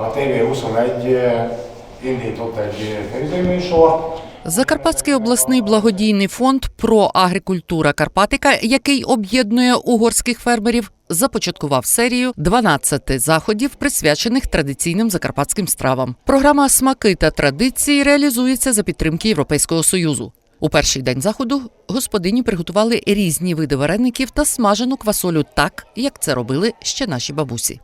A TV21 indított egy tévéműsort, Закарпатський обласний благодійний фонд про агрикультура Карпатика, який об'єднує угорських фермерів, започаткував серію 12 заходів, присвячених традиційним закарпатським стравам. Програма Смаки та традиції реалізується за підтримки Європейського союзу. У перший день заходу господині приготували різні види вареників та смажену квасолю так, як це робили ще наші бабусі.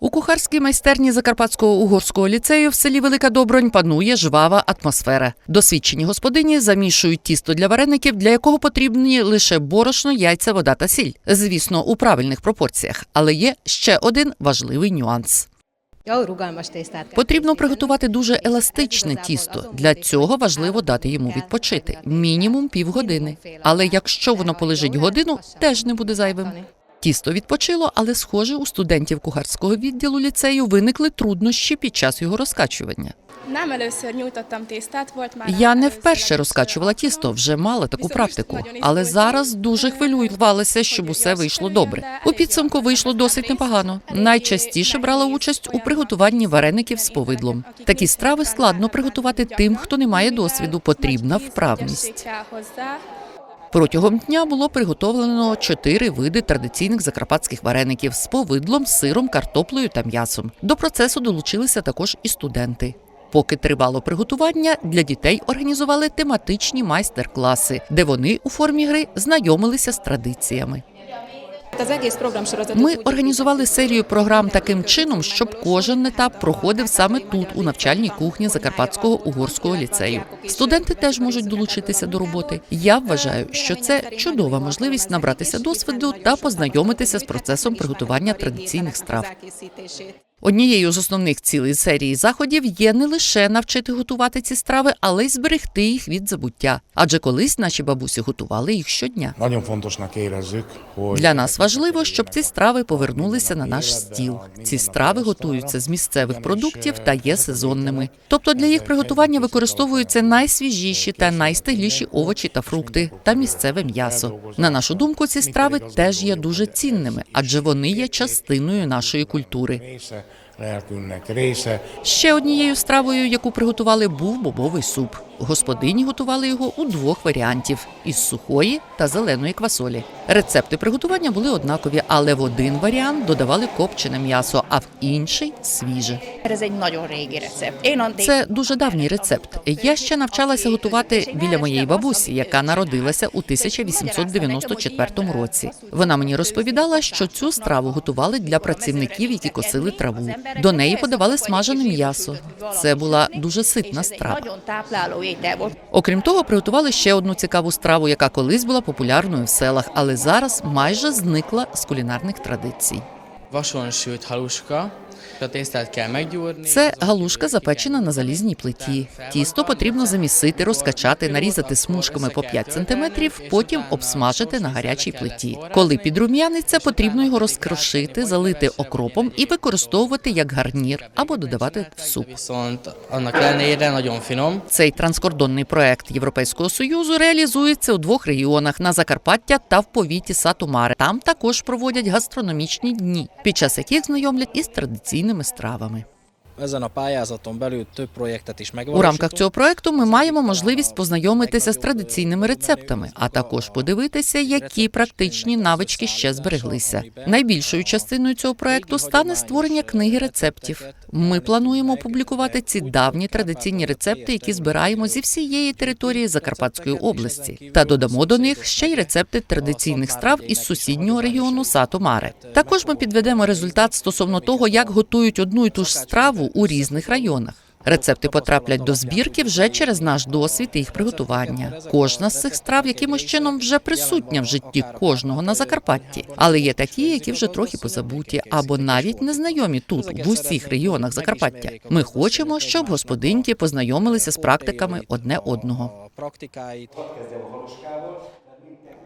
У кухарській майстерні Закарпатського угорського ліцею в селі Велика Добронь панує жвава атмосфера. Досвідчені господині замішують тісто для вареників, для якого потрібні лише борошно, яйця, вода та сіль. Звісно, у правильних пропорціях. Але є ще один важливий нюанс. Потрібно приготувати дуже еластичне тісто. Для цього важливо дати йому відпочити мінімум півгодини. Але якщо воно полежить годину, теж не буде зайвим. Тісто відпочило, але схоже, у студентів кухарського відділу ліцею виникли труднощі під час його розкачування. Я не вперше розкачувала тісто, вже мала таку практику. Але зараз дуже хвилювалася, щоб усе вийшло добре. У підсумку вийшло досить непогано. Найчастіше брала участь у приготуванні вареників з повидлом. Такі страви складно приготувати тим, хто не має досвіду. Потрібна вправність. Протягом дня було приготовлено чотири види традиційних закарпатських вареників з повидлом, сиром, картоплею та м'ясом. До процесу долучилися також і студенти. Поки тривало приготування, для дітей організували тематичні майстер-класи, де вони у формі гри знайомилися з традиціями. Ми організували серію програм таким чином, щоб кожен етап проходив саме тут, у навчальній кухні Закарпатського угорського ліцею. Студенти теж можуть долучитися до роботи. Я вважаю, що це чудова можливість набратися досвіду та познайомитися з процесом приготування традиційних страв. Однією з основних цілей серії заходів є не лише навчити готувати ці страви, але й зберегти їх від забуття. Адже колись наші бабусі готували їх щодня. Для нас важливо, щоб ці страви повернулися на наш стіл. Ці страви готуються з місцевих продуктів та є сезонними. Тобто для їх приготування використовуються найсвіжіші та найстигліші овочі та фрукти та місцеве м'ясо. На нашу думку, ці страви теж є дуже цінними, адже вони є частиною нашої культури. Lelkünknek Ще однією стравою, яку приготували, був бобовий суп. Господині готували його у двох варіантів із сухої та зеленої квасолі. Рецепти приготування були однакові, але в один варіант додавали копчене м'ясо, а в інший свіже. Це дуже давній рецепт. Я ще навчалася готувати біля моєї бабусі, яка народилася у 1894 році. Вона мені розповідала, що цю страву готували для працівників, які косили траву. До неї подавали смажене м'ясо. Це була дуже ситна страва. Окрім того, приготували ще одну цікаву страву, яка колись була популярною в селах, але зараз майже зникла з кулінарних традицій. Це галушка запечена на залізній плиті. Тісто потрібно замісити, розкачати, нарізати смужками по 5 см, потім обсмажити на гарячій плиті. Коли підрум'яниться, потрібно його розкрошити, залити окропом і використовувати як гарнір або додавати в суп. Цей транскордонний проект Європейського союзу реалізується у двох регіонах на Закарпаття та в повіті Сату-Маре. Там також проводять гастрономічні дні, під час яких знайомлять із традиційними стравами. У рамках цього проекту ми маємо можливість познайомитися з традиційними рецептами, а також подивитися, які практичні навички ще збереглися. Найбільшою частиною цього проекту стане створення книги рецептів. Ми плануємо публікувати ці давні традиційні рецепти, які збираємо зі всієї території Закарпатської області, та додамо до них ще й рецепти традиційних страв із сусіднього регіону Сато-Маре. Також ми підведемо результат стосовно того, як готують одну і ту ж страву у різних районах. Рецепти потраплять до збірки вже через наш досвід і їх приготування. Кожна з цих страв якимось чином вже присутня в житті кожного на Закарпатті, але є такі, які вже трохи позабуті або навіть незнайомі тут, в усіх регіонах Закарпаття. Ми хочемо, щоб господинки познайомилися з практиками одне одного.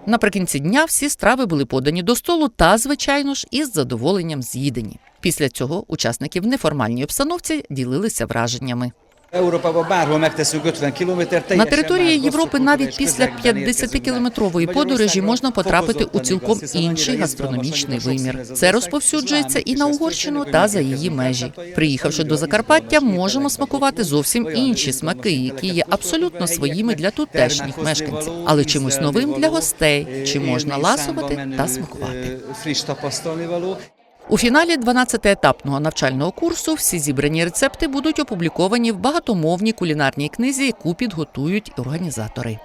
Наприкінці дня всі страви були подані до столу та, звичайно ж, із задоволенням з'їдені. Після цього учасники в неформальній обстановці ділилися враженнями. Európában bárhol megteszünk 50 кілометр. На території Європи навіть після 50-кілометрової подорожі можна потрапити у цілком інший гастрономічний вимір. Це розповсюджується і на Угорщину та за її межі. Приїхавши до Закарпаття, можемо смакувати зовсім інші смаки, які є абсолютно своїми для тутешніх мешканців, але чимось новим для гостей, чи можна ласувати та смакувати. У фіналі 12-етапного навчального курсу всі зібрані рецепти будуть опубліковані в багатомовній кулінарній книзі, яку підготують організатори.